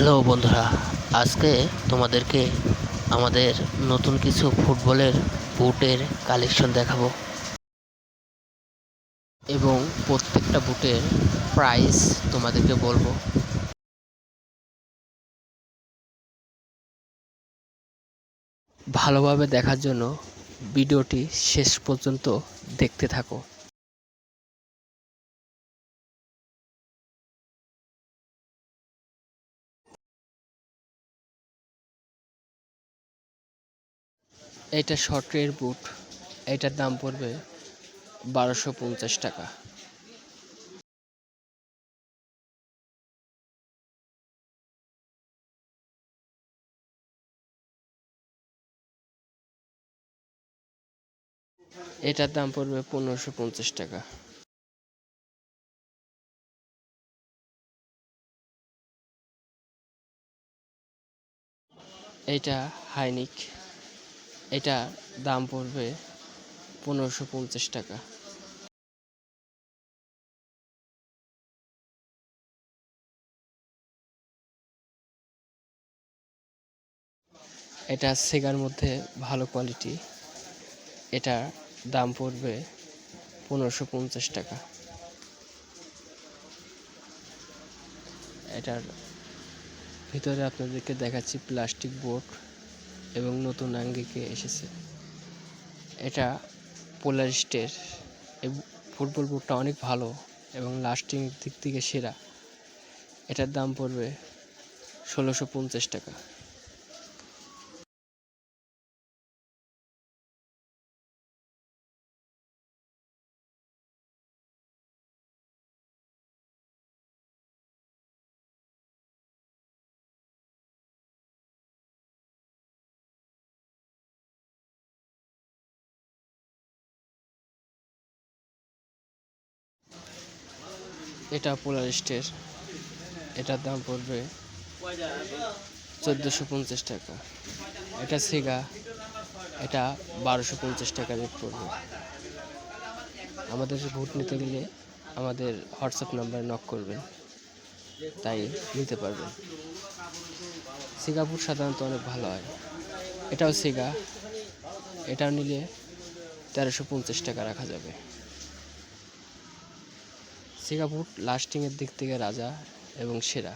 Hello বন্ধুরা, আজকে তোমাদেরকে আমাদের নতুন কিছু ফুটবলের বুটের কালেকশন দেখাবো। এবং প্রত্যেকটা বুটের প্রাইস তোমাদেরকে বলব। ভালোভাবে দেখার জন্য ভিডিওটি শেষ পর্যন্ত দেখতে থাকো। এটা শর্টের বুট। এটার দাম পড়বে বারোশো পঞ্চাশ টাকা। এটার দাম পড়বে পনেরোশো পঞ্চাশ টাকা। এটা হাইনিক। এটা দাম পড়বে পনেরোশো পঞ্চাশ টাকা। এটা সেগার মধ্যে ভালো কোয়ালিটি। এটা দাম পড়বে পনেরোশো পঞ্চাশ টাকা। এটার ভিতরে আপনাদেরকে দেখাচ্ছি প্লাস্টিক বোর্ড। এবং নতুন আঙ্গিকে এসেছে। এটা পোলারিস্টের এই ফুটবল বুটটা অনেক ভালো এবং লাস্টিং দিক থেকে সেরা। এটার দাম পড়বে ষোলোশো পঞ্চাশ টাকা। এটা পোলারিস্টের এটার দাম পড়বে চোদ্দোশো পঞ্চাশ টাকা। এটা সেগা, এটা বারোশো পঞ্চাশ টাকা রেট পড়বে। আমাদের ভোট নিতে গেলে আমাদের হোয়াটসঅ্যাপ নাম্বারে নক করবেন, তাই নিতে পারবেন। সিঙ্গাপুর সাধারণত অনেক ভালো হয়। এটাও সিগা, এটাও নিলে তেরোশো পঞ্চাশ টাকা রাখা যাবে। সিঙ্গাপুর লাস্টিংয়ের দিক থেকে রাজা এবং সেরা।